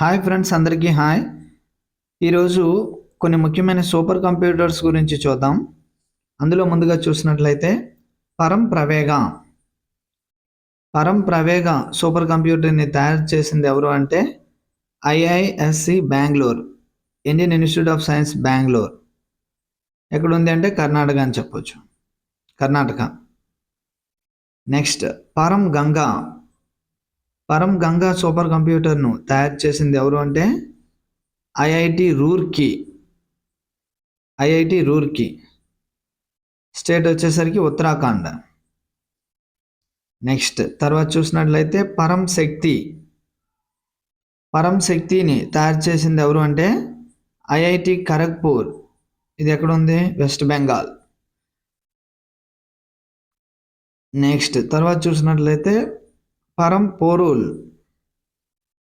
Hi friends అందరికీ hi. ఈరోజు కొన్ని ముఖ్యమైన సూపర్ కంప్యూటర్స్ గురించి చూద్దాం. అందులో ముందుగా చూసినట్లయితే పరం ప్రవేగ. పరం ప్రవేగ సూపర్ కంప్యూటర్ని తయారు చేసింది ఎవరు అంటే I I S C Bengaluru Indian Institute of Science Bengaluru. ఎక్కడ ఉంది అంటే కర్ణాటక అని చెప్పొచ్చు. కర్ణాటక. నెక్స్ట్ పరం గంగా. పరం గంగా సూపర్ కంప్యూటర్ను తయారు చేసింది ఎవరు అంటే? I I T Roorkee. I I T Roorkee. State వచ్చేసరికి ఉత్తరాఖండ్. నెక్స్ట్ తర్వాత చూసినట్లయితే పరం శక్తి. పరం శక్తిని తయారు చేసింది ఎవరు అంటే? I I T Kharagpur. ఇది ఎక్కడ ఉంది వెస్ట్ బెంగాల్. నెక్స్ట్ తర్వాత చూసినట్లయితే పరం పోరుల్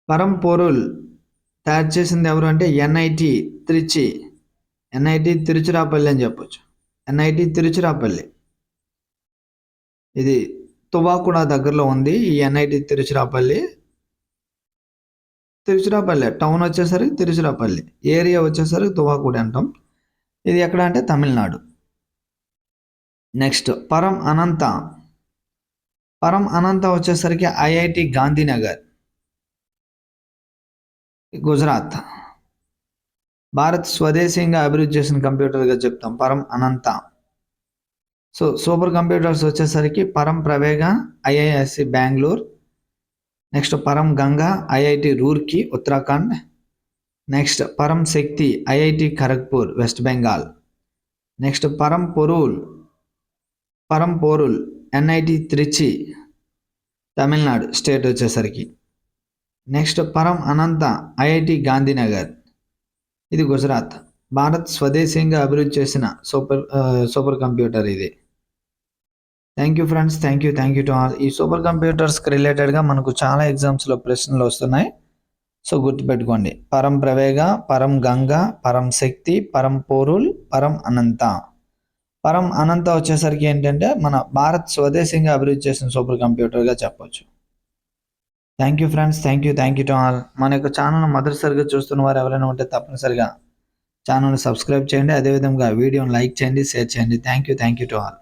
పరం పోరుల్ తయారు చేసింది ఎవరు అంటే ఎన్ఐటి తిరుచి. ఎన్ఐటి తిరుచిరాపల్లి అని చెప్పొచ్చు. N I T Tiruchirappalli. ఇది తువాకుడ దగ్గరలో ఉంది. ఈ ఎన్ఐటి తిరుచిరాపల్లి. తిరుచిరాపల్లి. టౌన్ వచ్చేసరికి తిరుచిరాపల్లి. ఏరియా వచ్చేసరికి తువాకుడి అంటాం. ఇది ఎక్కడ అంటే తమిళనాడు. నెక్స్ట్ పరం అనంత. పరం అనంత వచ్చేసరికి I I T Gandhinagar. Gujarat. Bharat స్వదేశీయంగా అభివృద్ధి చేసిన కంప్యూటర్గా చెప్తాం. పరం అనంత. సో సూపర్ కంప్యూటర్స్ వచ్చేసరికి పరం ప్రవేగ I I S C Bengaluru. Next Param Ganga I I T Roorkee Uttarakhand. Next Param Shakti I I T Kharagpur West Bengal. Next Param Porul. Param Porul. N I T Trichy Tamil Nadu state వచ్చేసరికి. Next Param Ananta I I T Gandhinagar. ఇది గుజరాత్. భారత్ స్వదేశీయంగా అభివృద్ధి చేసిన super super computer ఇది. Thank you friends thank you thank you to all ఈ super కంప్యూటర్స్కి రిలేటెడ్గా మనకు చాలా ఎగ్జామ్స్లో ప్రశ్నలు వస్తున్నాయి. సో గుర్తుపెట్టుకోండి. పరం ప్రవేగ పరం గంగా పరం శక్తి పరం పోరుల్ పరం అనంత. పరం అనంత వచ్చేసరికి ఏంటంటే మన భారత్ స్వదేశంగా అభివృద్ధి చేసిన సూపర్ కంప్యూటర్గా చెప్పొచ్చు. Thank you friends thank you thank you to all మన యొక్క ఛానల్ మొదటిసారిగా చూస్తున్న వారు ఎవరైనా ఉంటే తప్పనిసరిగా ఛానల్ని సబ్స్క్రైబ్ చేయండి. అదేవిధంగా వీడియోని లైక్ చేయండి షేర్ చేయండి. Thank you thank you to all